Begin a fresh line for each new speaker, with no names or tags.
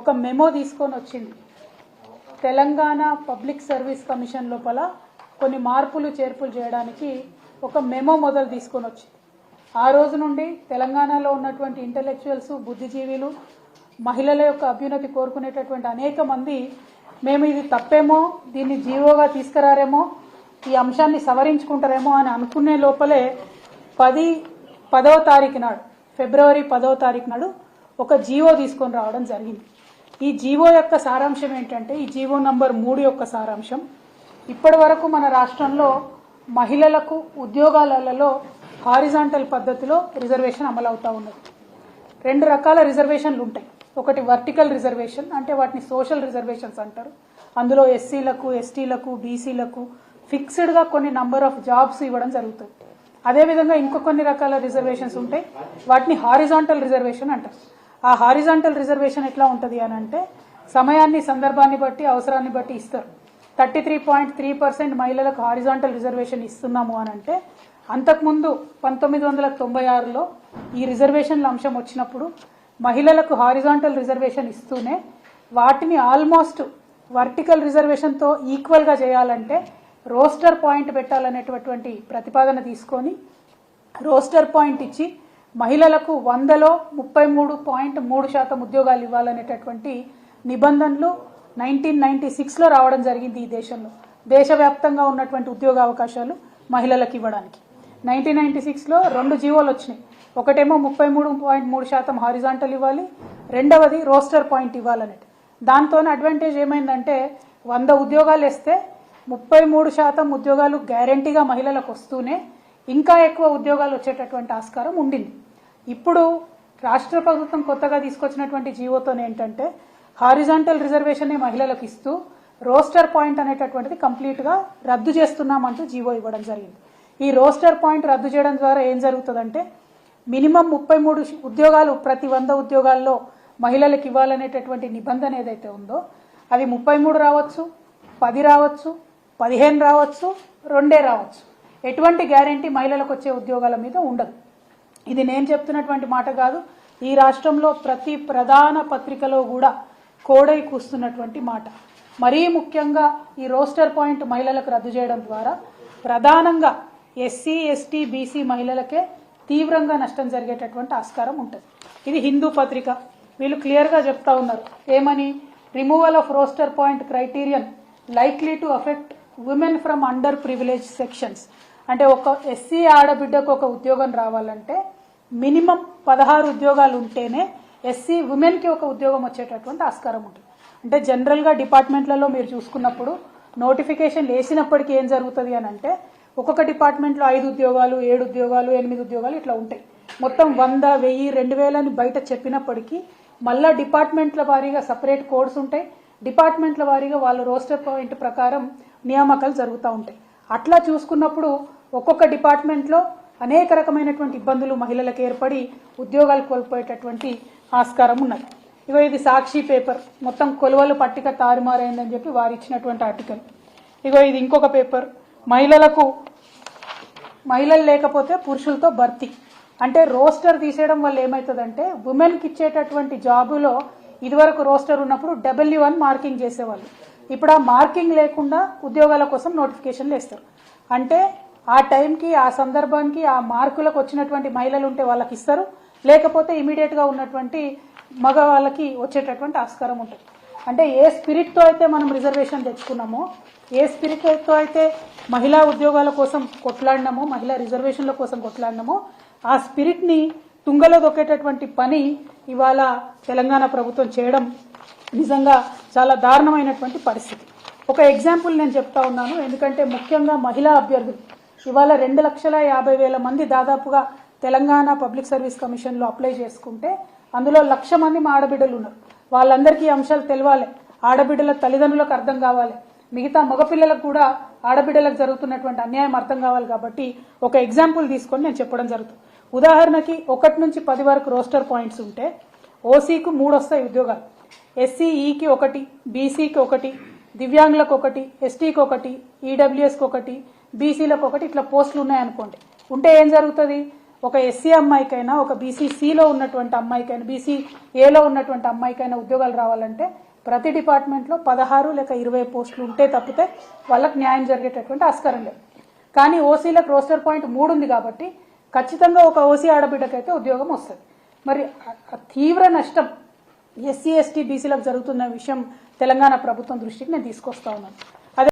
ఒక మెమో తీసుకొని వచ్చింది. తెలంగాణ పబ్లిక్ సర్వీస్ కమిషన్ లోపల కొన్ని మార్పులు చేర్పులు చేయడానికి ఒక మెమో మొదలు తీసుకొని వచ్చింది. ఆ రోజు నుండి తెలంగాణలో ఉన్నటువంటి ఇంటలెక్చువల్స్ బుద్ధిజీవులు మహిళల యొక్క అభ్యున్నతి కోరుకునేటటువంటి అనేక మంది మేము ఇది తప్పేమో దీన్ని జీవోగా తీసుకురారేమో ఈ అంశాన్ని సవరించుకుంటారేమో అని అనుకునే లోపలే పది పదవ తారీఖు నాడు ఫిబ్రవరి పదవ తారీఖు నాడు ఒక జీవో తీసుకొని రావడం జరిగింది. ఈ జీవో యొక్క సారాంశం ఏంటంటే ఈ జీవో నంబర్ మూడు యొక్క సారాంశం. ఇప్పటి వరకు మన రాష్ట్రంలో మహిళలకు ఉద్యోగాలలో హారిజాంటల్ పద్ధతిలో రిజర్వేషన్ అమలవుతూ ఉన్నది. రెండు రకాల రిజర్వేషన్లు ఉంటాయి. ఒకటి వర్టికల్ రిజర్వేషన్ అంటే వాటిని సోషల్ రిజర్వేషన్స్ అంటారు. అందులో ఎస్సీలకు ఎస్టీలకు బీసీలకు ఫిక్స్డ్గా కొన్ని నంబర్ ఆఫ్ జాబ్స్ ఇవ్వడం జరుగుతుంది. అదేవిధంగా ఇంకో కొన్ని రకాల రిజర్వేషన్స్ ఉంటాయి. వాటిని హారిజాంటల్ రిజర్వేషన్ అంటారు. ఆ హారిజాంటల్ రిజర్వేషన్ ఎట్లా ఉంటుంది అని అంటే సమయాన్ని సందర్భాన్ని బట్టి అవసరాన్ని బట్టి ఇస్తారు. Thirty three point three percent మహిళలకు హారిజాంటల్ రిజర్వేషన్ ఇస్తున్నాము అని అంటే అంతకుముందు పంతొమ్మిది వందల తొంభై ఆరులో ఈ రిజర్వేషన్ల అంశం వచ్చినప్పుడు మహిళలకు హారిజాంటల్ రిజర్వేషన్ ఇస్తూనే వాటిని ఆల్మోస్ట్ వర్టికల్ రిజర్వేషన్తో ఈక్వల్గా చేయాలంటే రోస్టర్ పాయింట్ పెట్టాలనేటటువంటి ప్రతిపాదన తీసుకొని రోస్టర్ పాయింట్ ఇచ్చి మహిళలకు వందలో ముప్పై మూడు పాయింట్ మూడు శాతం ఉద్యోగాలు ఇవ్వాలనేటటువంటి నిబంధనలు నైన్టీన్ నైన్టీ సిక్స్లో రావడం జరిగింది ఈ దేశంలో. దేశవ్యాప్తంగా ఉన్నటువంటి ఉద్యోగ అవకాశాలు మహిళలకు ఇవ్వడానికి. నైన్టీన్ నైన్టీ సిక్స్లో రెండు జీవోలు వచ్చినాయి. ఒకటేమో ముప్పై మూడు పాయింట్ మూడు శాతం హారిజాంటల్ ఇవ్వాలి రెండవది రోస్టర్ పాయింట్ ఇవ్వాలనేది. దాంతో అడ్వాంటేజ్ ఏమైందంటే వంద ఉద్యోగాలు ఇస్తే ముప్పై మూడు శాతం ఉద్యోగాలు గ్యారంటీగా మహిళలకు వస్తూనే ఇంకా ఎక్కువ ఉద్యోగాలు వచ్చేటటువంటి ఆస్కారం ఉండింది. ఇప్పుడు రాష్ట్ర ప్రభుత్వం కొత్తగా తీసుకొచ్చినటువంటి జీవోతో ఏంటంటే హారిజాంటల్ రిజర్వేషన్ మహిళలకు ఇస్తూ రోస్టర్ పాయింట్ అనేటటువంటిది కంప్లీట్గా రద్దు చేస్తున్నామంటూ జీవో ఇవ్వడం జరిగింది. ఈ రోస్టర్ పాయింట్ రద్దు చేయడం ద్వారా ఏం జరుగుతుందంటే మినిమం ముప్పై మూడు ఉద్యోగాలు ప్రతి వంద ఉద్యోగాల్లో మహిళలకు ఇవ్వాలనేటటువంటి నిబంధన ఏదైతే ఉందో అవి ముప్పై మూడు రావచ్చు పది రావచ్చు పదిహేను రావచ్చు రెండే రావచ్చు. ఎటువంటి గ్యారంటీ మహిళలకు వచ్చే ఉద్యోగాల మీద ఉండదు. ఇది నేను చెప్తున్నటువంటి మాట కాదు. ఈ రాష్ట్రంలో ప్రతి ప్రధాన పత్రికలో కూడా కోడై కూస్తున్నటువంటి మాట. మరీ ముఖ్యంగా ఈ రోస్టర్ పాయింట్ మహిళలకు రద్దు చేయడం ద్వారా ప్రధానంగా ఎస్సీ ఎస్టీ బీసీ మహిళలకే తీవ్రంగా నష్టం జరిగేటటువంటి ఆస్కారం ఉంటుంది. ఇది హిందూ పత్రిక. వీళ్ళు క్లియర్గా చెప్తా ఉన్నారు. ఏమని? Removal of roster point criterion likely to affect women from under privilege sections. అంటే ఒక ఎస్సీ ఆడబిడ్డకు ఒక ఉద్యోగం రావాలంటే మినిమం పదహారు ఉద్యోగాలు ఉంటేనే ఎస్సీ ఉమెన్కి ఒక ఉద్యోగం వచ్చేటటువంటి ఆస్కారం ఉంటుంది. అంటే జనరల్గా డిపార్ట్మెంట్లలో మీరు చూసుకున్నప్పుడు నోటిఫికేషన్ వేసినప్పటికీ ఏం జరుగుతుంది అని అంటే ఒక్కొక్క డిపార్ట్మెంట్లో ఐదు ఉద్యోగాలు ఏడు ఉద్యోగాలు ఎనిమిది ఉద్యోగాలు ఇట్లా ఉంటాయి. మొత్తం వంద వెయ్యి రెండు వేలని బయట చెప్పినప్పటికీ మళ్ళా డిపార్ట్మెంట్ల వారీగా సపరేట్ కోడ్స్ ఉంటాయి. డిపార్ట్మెంట్ల వారీగా వాళ్ళ రోస్టర్ పాయింట్ ప్రకారం నియామకాలు జరుగుతూ ఉంటాయి. అట్లా చూసుకున్నప్పుడు ఒక్కొక్క డిపార్ట్మెంట్లో అనేక రకమైనటువంటి ఇబ్బందులు మహిళలకు ఏర్పడి ఉద్యోగాలు కోల్పోయేటటువంటి ఆస్కారం ఉన్నది. ఇగో ఇది సాక్షి పేపర్. మొత్తం కొలువలు పట్టిక తారుమారైందని చెప్పి వారు ఇచ్చినటువంటి ఆర్టికల్. ఇగో ఇది ఇంకొక పేపర్. మహిళలకు మహిళలు లేకపోతే పురుషులతో భర్తీ. అంటే రోస్టర్ తీసేయడం వల్ల ఏమవుతుందంటే ఉమెన్కి ఇచ్చేటటువంటి జాబులో ఇదివరకు రోస్టర్ ఉన్నప్పుడు డబ్ల్యూ అని మార్కింగ్ చేసేవాళ్ళు. ఇప్పుడు ఆ మార్కింగ్ లేకుండా ఉద్యోగాల కోసం నోటిఫికేషన్లు వేస్తారు. అంటే ఆ టైంకి ఆ సందర్భానికి ఆ మార్కులకు వచ్చినటువంటి మహిళలు ఉంటే వాళ్ళకి ఇస్తారు. లేకపోతే ఇమీడియట్గా ఉన్నటువంటి మగవాళ్ళకి వచ్చేటటువంటి ఆస్కారం ఉంటుంది. అంటే ఏ స్పిరిట్తో అయితే మనం రిజర్వేషన్ తెచ్చుకున్నామో ఏ స్పిరిట్తో అయితే మహిళా ఉద్యోగాల కోసం కొట్లాడినామో మహిళా రిజర్వేషన్ల కోసం కొట్లాడినామో ఆ స్పిరిట్ని తుంగలో దొక్కేటటువంటి పని ఇవాళ తెలంగాణ ప్రభుత్వం చేయడం నిజంగా చాలా దారుణమైనటువంటి పరిస్థితి. ఒక ఎగ్జాంపుల్ నేను చెప్తా ఉన్నాను. ఎందుకంటే ముఖ్యంగా మహిళా అభ్యర్థులు. ఇవాళ రెండు లక్షల యాభై వేల మంది దాదాపుగా తెలంగాణ పబ్లిక్ సర్వీస్ కమిషన్లో అప్లై చేసుకుంటే అందులో లక్ష మంది మా ఆడబిడ్డలు ఉన్నారు. వాళ్ళందరికీ అంశాలు తెలవాలి. ఆడబిడ్డల తల్లిదండ్రులకు అర్థం కావాలి. మిగతా మగపిల్లలకు కూడా ఆడబిడ్డలకు జరుగుతున్నటువంటి అన్యాయం అర్థం కావాలి కాబట్టి ఒక ఎగ్జాంపుల్ తీసుకొని నేను చెప్పడం జరుగుతుంది. ఉదాహరణకి ఒకటి నుంచి పది వరకు రోస్టర్ పాయింట్స్ ఉంటే ఓసీకు మూడు వస్తాయి ఉద్యోగాలు. ఎస్సీఈకి ఒకటి బీసీకి ఒకటి దివ్యాంగులకు ఒకటి ఎస్టీకి ఒకటి ఈడబ్ల్యూఎస్కి ఒకటి బీసీలకు ఒకటి ఇట్లా పోస్టులు ఉన్నాయనుకోండి ఉంటే ఏం జరుగుతుంది? ఒక ఎస్సీ అమ్మాయికైనా ఒక బీసీసీలో ఉన్నటువంటి అమ్మాయికైనా బీసీ ఏలో ఉన్నటువంటి అమ్మాయికైనా ఉద్యోగాలు రావాలంటే ప్రతి డిపార్ట్మెంట్లో పదహారు లేక ఇరవై పోస్టులు ఉంటే తప్పితే వాళ్ళకి న్యాయం జరిగేటటువంటి ఆస్కారం లేదు. కానీ ఓసీలకు రోస్టర్ పాయింట్ మూడు ఉంది కాబట్టి ఖచ్చితంగా ఒక ఓసీ ఆడబిడ్డకైతే ఉద్యోగం వస్తుంది. మరి తీవ్ర నష్టం ఎస్సీ ఎస్టీ బీసీలకు జరుగుతున్న విషయం తెలంగాణ ప్రభుత్వం దృష్టికి నేను తీసుకొస్తా ఉన్నాను.